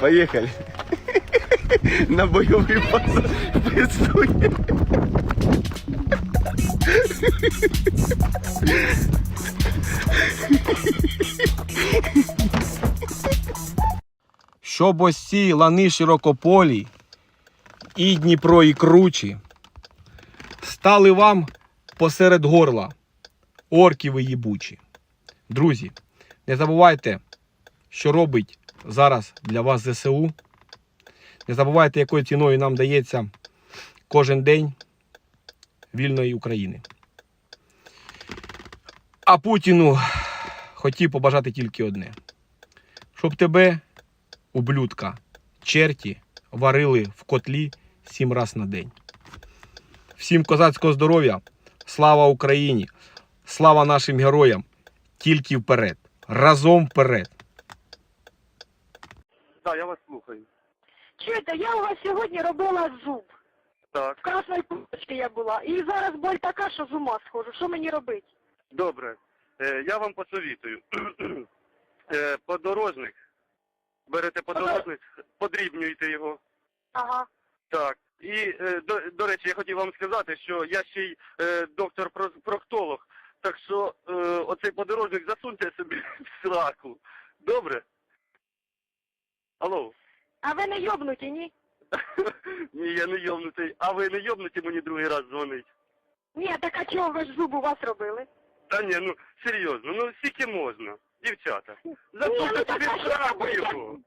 Поехали. На боевой позор. Пристуй. Щоб ось ці лани широкополі, і Дніпро, і кручі, стали вам посеред горла, орки ви їбучі. Друзі, не забувайте, що робить зараз для вас ЗСУ. Не забувайте, якою ціною нам дається кожен день вільної України. А Путіну хотів побажати тільки одне: щоб тебе, ублюдка, черті, варили в котлі сім раз на день. Всім козацького здоров'я! Слава Україні! Слава нашим героям! Тільки вперед! Разом вперед! Так, я вас слухаю. Чуєте, я у вас сьогодні робила зуб. Так, В красної пучці я була. І зараз боль така, що з ума схожу. Що мені робити? добре. Е, я вам посовітую. е, подорожник. Берете подорожник, подрібнюєте його. Ага. Так. І, е, до, до речі, я хотів вам сказати, що я ще й е, доктор-проктолог. Так що е, оцей подорожник засуньте собі в сраку. Добре? Алло? А ви не йобнуті, ні? Ні, я не йомнутий. А ви не йомнуті мені другий раз дзвонить? Ні, так а чого ви ж зуб у вас робили? Та ні, ну серйозно, ну скільки можна, дівчата. Ні, ну Засуньте так, собі а що сраку робити? його.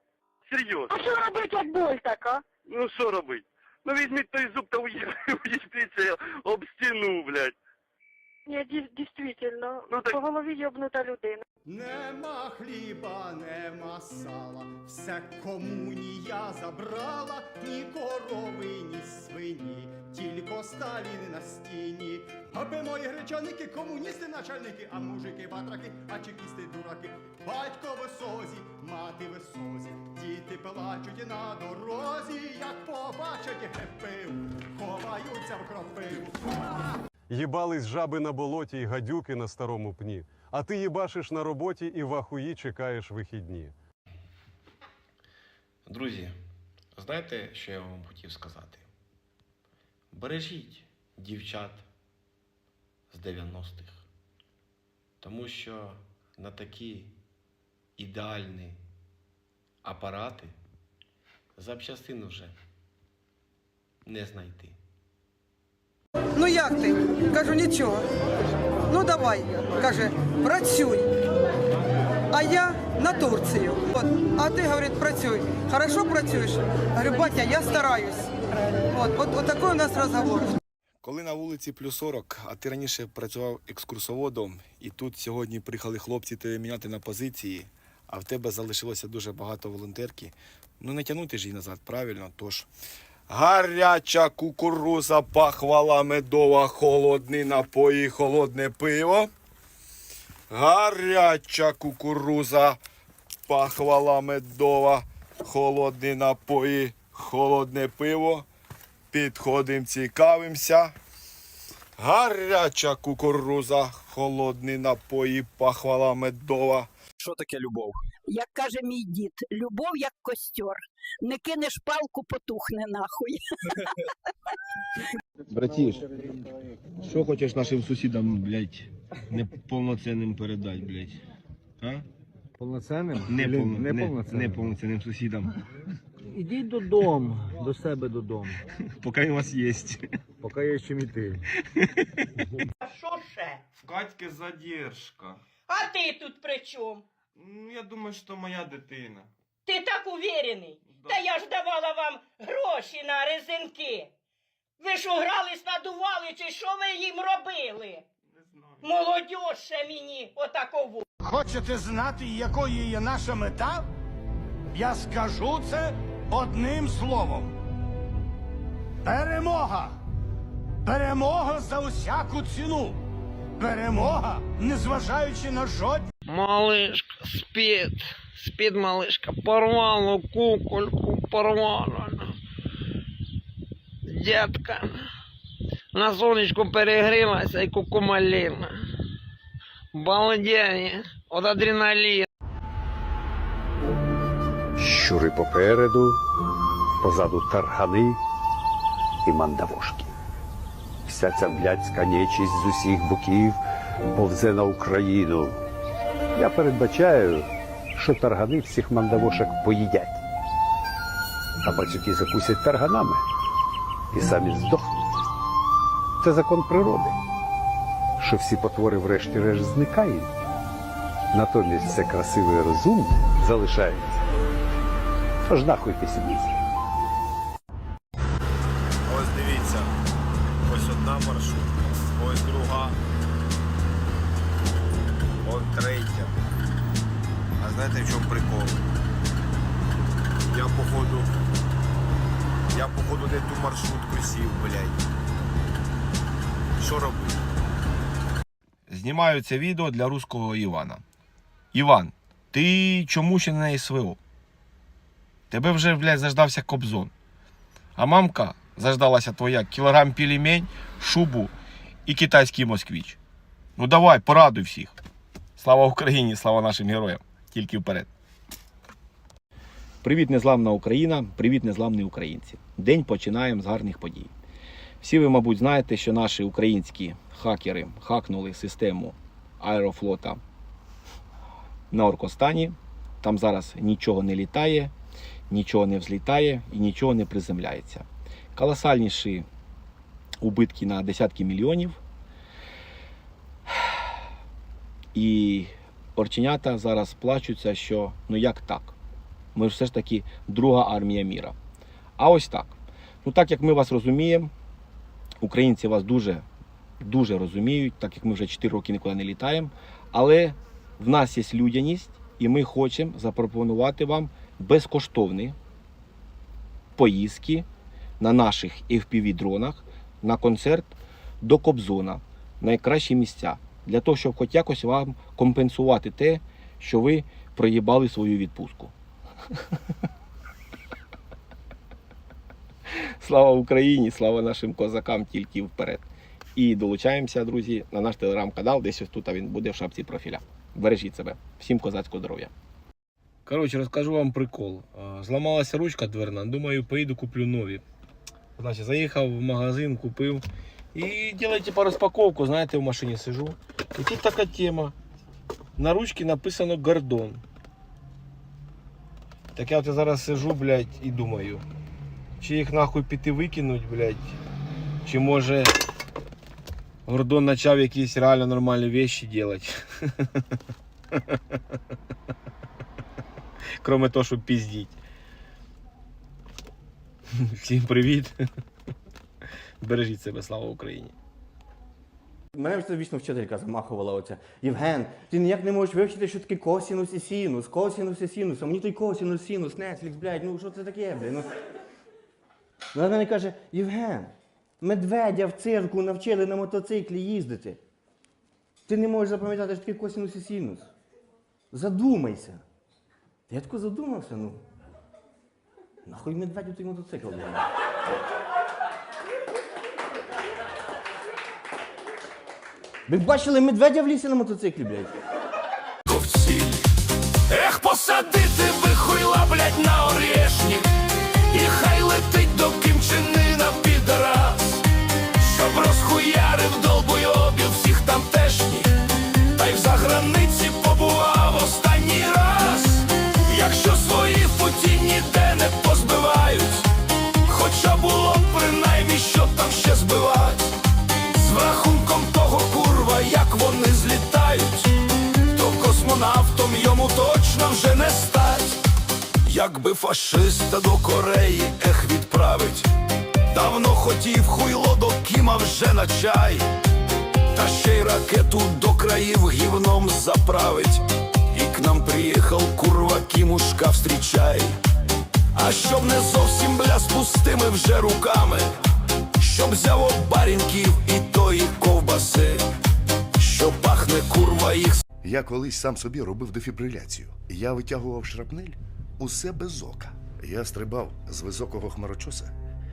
Серйозно. А що робити, як боль така? Ну що робить? Ну візьміть той зуб та уї- уїдьтеся об стіну, ді- дійсно, Ну, так- по голові йобнута людина. Нема хліба, нема сала, все комунія забрала, ні корови, ні свині, тільки Сталін на стіні. Аби мої гречаники, комуністи, начальники, а мужики ватраки, а чекісти дураки. Батько в созі, мати в созі, діти плачуть на дорозі, як побачать гепив, ховаються в кропиву. Їбались жаби на болоті й гадюки на старому пні. А ти їбашиш на роботі і в ахуї чекаєш вихідні. Друзі, знаєте, що я вам хотів сказати? Бережіть дівчат з 90-х. Тому що на такі ідеальні апарати запчастин вже не знайти. Ну як ти? Кажу, нічого. Ну давай, каже, працюй. А я на Турцію. От. А ти, говорить, працюй. Хорошо працюєш? Говорю, батя, я стараюсь. От, от, от такий у нас розговор. Коли на вулиці плюс 40, а ти раніше працював екскурсоводом, і тут сьогодні приїхали хлопці тебе міняти на позиції, а в тебе залишилося дуже багато волонтерки, ну не тягнути ж її назад, правильно? Тож гаряча кукуруза, пахвала медова, холодні напої, холодне пиво. Гаряча кукуруза, пахвала медова, холодні напої, холодне пиво. Підходимо, цікавимося. Гаряча кукуруза, холодні напої, пахвала медова. Що таке любов? Як каже мій дід, любов як костер. Не кинеш палку, потухне нахуй. Братіш, що хочеш нашим сусідам, блядь, неповноцінним передати, блядь? А? Повноцінним? Неповно, не, не, повноцінним? неповноцінним сусідам. Ідіть додому, до себе додому, Поки він у вас є. поки є чим іти. А що ще? В Катьки задержка. А ти тут при чому? Ну, я думаю, що моя дитина. Ти так уверений? Да. Та я ж давала вам гроші на резинки. Ви ж угрались, надували, чи що ви їм робили? Не знаю. Молодь ще мені отакову. Хочете знати, якою є наша мета? Я скажу це одним словом. Перемога! Перемога за усяку ціну! Перемога, незважаючи на жодні. Малишка, спить, спить малишка, порвало кукольку, порвало. Дітка, на сонечку перегрілася і кукумаліна. Балдеє, от адреналін. Щури попереду, позаду таргани і мандавошки. Вся ця блядська нечість з усіх боків повзе на Україну. Я передбачаю, що таргани всіх мандавошок поїдять, а пацюки закусять тарганами і самі здохнуть. Це закон природи, що всі потвори врешті-решт зникають. Натомість все красиве і розумне залишається. Тож нахуй пісніці. Знаєте в чому прикол? Я походу. Я походу не ту маршрутку сів, блядь. Що робити? Знімаю це відео для руського Івана. Іван, ти чому ще не СВО? Тебе вже, блядь, заждався кобзон. А мамка заждалася твоя кілограм пельмень, шубу і китайський москвіч. Ну давай, порадуй всіх. Слава Україні, слава нашим героям. Тільки вперед. Привіт, незламна Україна, привіт, незламні українці. День починаємо з гарних подій. Всі ви, мабуть, знаєте, що наші українські хакери хакнули систему аерофлота на Оркостані. Там зараз нічого не літає, нічого не взлітає і нічого не приземляється. Колосальніші убитки на десятки мільйонів. І орченята зараз плачуться, що ну як так? Ми ж все ж таки друга армія міра. А ось так. Ну так як ми вас розуміємо, українці вас дуже, дуже розуміють, так як ми вже 4 роки нікуди не літаємо. Але в нас є людяність, і ми хочемо запропонувати вам безкоштовні поїздки на наших FPV-дронах на концерт до Кобзона. Найкращі місця. Для того, щоб хоч якось вам компенсувати те, що ви проїбали свою відпустку. Слава Україні, слава нашим козакам тільки вперед. І долучаємося, друзі, на наш телеграм-канал, десь ось тут він буде в шапці профіля. Бережіть себе. Всім козацького здоров'я. Коротше, розкажу вам прикол. Зламалася ручка дверна, думаю, поїду куплю нові. Значить, заїхав в магазин, купив. І делаю типа розпаковку, знаєте, в машині сижу. І тут така тема. На ручці написано Гордон. Так я от зараз сижу, блядь, і думаю. Чи їх нахуй піти викинуть, блядь, чи може Гордон почав якісь реально нормальні вещи делать. Кроме того, щоб піздіть. Всім привіт. Бережіть себе, слава Україні. Мене вічно вчителька замахувала оця. Євген, ти ніяк не можеш вивчити, що таке косінус і синус, косінус і синус, а мені той косінус, синус, Netflix, блядь, ну що це таке, блядь? Ну. Вона мене каже, Євген, медведя в цирку навчили на мотоциклі їздити. Ти не можеш запам'ятати, що таке косінус і синус. Задумайся. Я тако задумався, ну. Нахуй медведю той мотоцикл, блядь. Ви бачили медведя в лісі на мотоциклі, блядь? Ех, посадити би хуйла, блядь, на орешник І хай летить до кімчинина підраз Щоб розхуярив долбойобів Якби фашиста до Кореї ех відправить, давно хотів хуйло до Кіма вже на чай, та ще й ракету до країв гівном заправить, і к нам приїхав курва Кімушка встрічай. А щоб не зовсім бля з пустими вже руками, щоб взяв от барінків і тої ковбаси, що пахне курва їх Я колись сам собі робив дефібриляцію. Я витягував шрапнель усе без ока. Я стрибав з високого хмарочоса,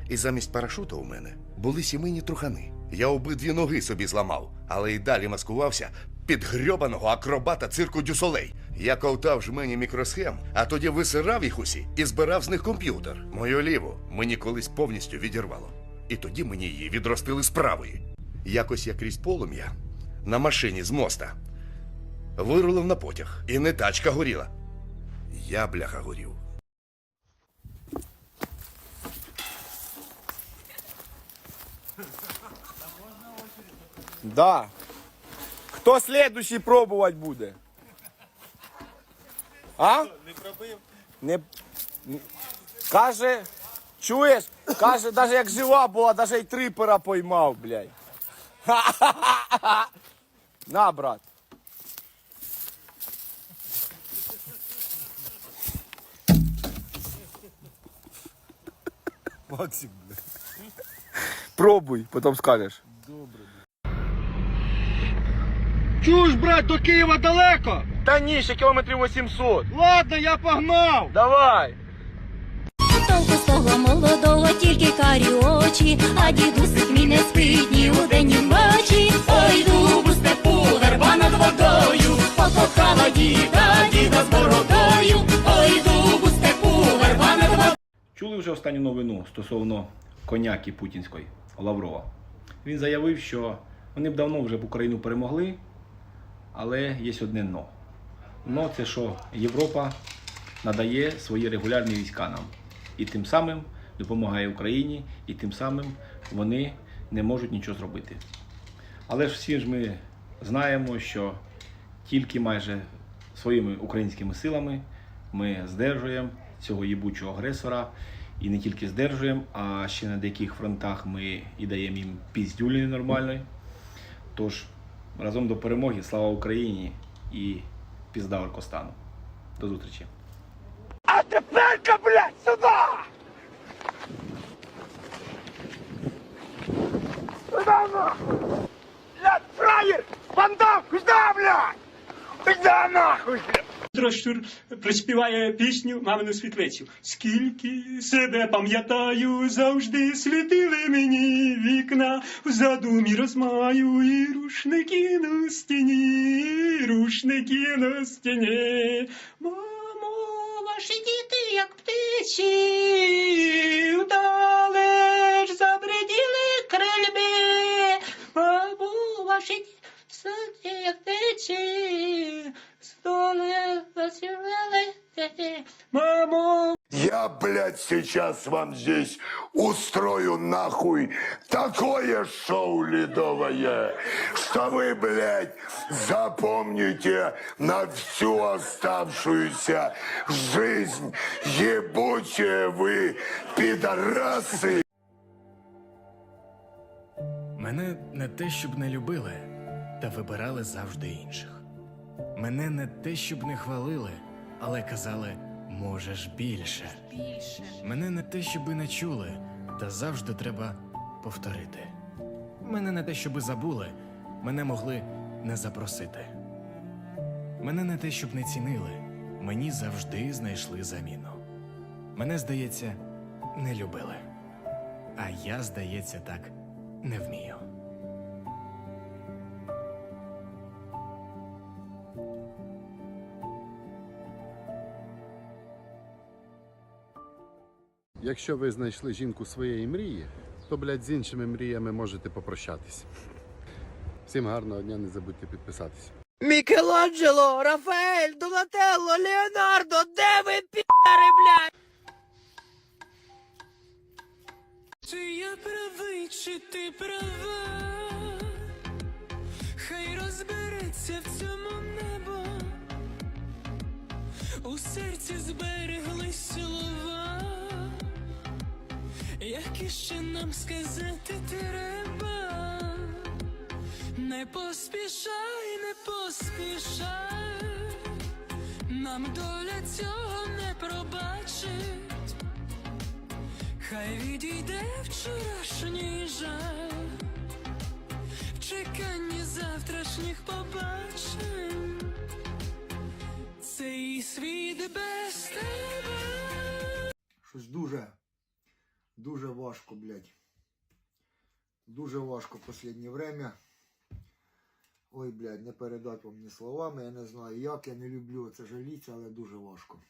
і замість парашута у мене були сімейні трухани. Я обидві ноги собі зламав, але й далі маскувався під грьобаного акробата цирку Дюсолей. Я ковтав жмені мікросхем, а тоді висирав їх усі і збирав з них комп'ютер. Мою ліву мені колись повністю відірвало. І тоді мені її відростили з правої. Якось я крізь полум'я на машині з моста вирулив на потяг, і не тачка горіла. Я бляха горів. Да. Хто слідуючий пробувати буде? А? Не пробив. Не... н- Каже, чуєш? Каже, навіть як жива була, навіть і трипера поймав, блядь. На, брат. Максик, блядь. Пробуй, потім скажеш. Чуєш, брат, до Києва далеко? Та ні, ще кілометрів 800. Ладно, я погнав. Давай. Толку з того молодого, тільки карі очі, а дідусик мій не спить ні удень, ні вночі. Ой, дубу степу, верба над водою, покохала діда, діда з бородою. Ой, останню новину стосовно коняки путінської Лаврова. Він заявив, що вони б давно вже б Україну перемогли, але є одне но. Но це що Європа надає свої регулярні війська нам. І тим самим допомагає Україні, і тим самим вони не можуть нічого зробити. Але ж всі ж ми знаємо, що тільки майже своїми українськими силами ми здержуємо цього їбучого агресора. І не тільки здержуємо, а ще на деяких фронтах ми і даємо їм піздюлі нормальної. Тож разом до перемоги, слава Україні і пізда Оркостану. До зустрічі. А тепер-ка, блядь, сюди! Куда нахуй? Блядь, фраєр! Бандам, куда, блядь? Куда нахуй? Дрощур приспіває пісню Мамину світлицю. Скільки себе пам'ятаю, завжди світили мені вікна, в задумі розмаю і рушники на стіні, рушники на стіні. Мамо, ваші діти, як птичі, вдалеч забриділи крильби. Мамо, ваші діти, як птичі, столи Мамо! Я, блядь, сейчас вам здесь устрою нахуй такое шоу ледовое, что вы, блядь, запомните на всю оставшуюся жизнь. Ебучие вы, пидорасы! Мене не те, щоб не любили, та вибирали завжди інших. Мене не те, щоб не хвалили, але казали можеш більше. Мене не те, щоби не чули, та завжди треба повторити. Мене не те, щоби забули, мене могли не запросити. Мене не те, щоб не цінили, мені завжди знайшли заміну. Мене, здається, не любили. А я, здається, так не вмію. Якщо ви знайшли жінку своєї мрії, то, блядь, з іншими мріями можете попрощатись. Всім гарного дня, не забудьте підписатись. Мікеланджело, Рафаель, Донателло, Леонардо, де ви пі***ри, блядь? Чи я правий, чи ти права? Хай розбереться в цьому небо. У серці збереглись слова, які ще нам сказати треба. Не поспішай, не поспішай, нам доля цього не пробачить. Хай відійде вчорашній жаль, в чеканні завтрашніх побачень. Цей світ без тебе. Щось дуже, дуже важко, блядь. Дуже важко в останнє время. Ой, блядь, не передати вам ні словами, я не знаю як, я не люблю це жаліться, але дуже важко.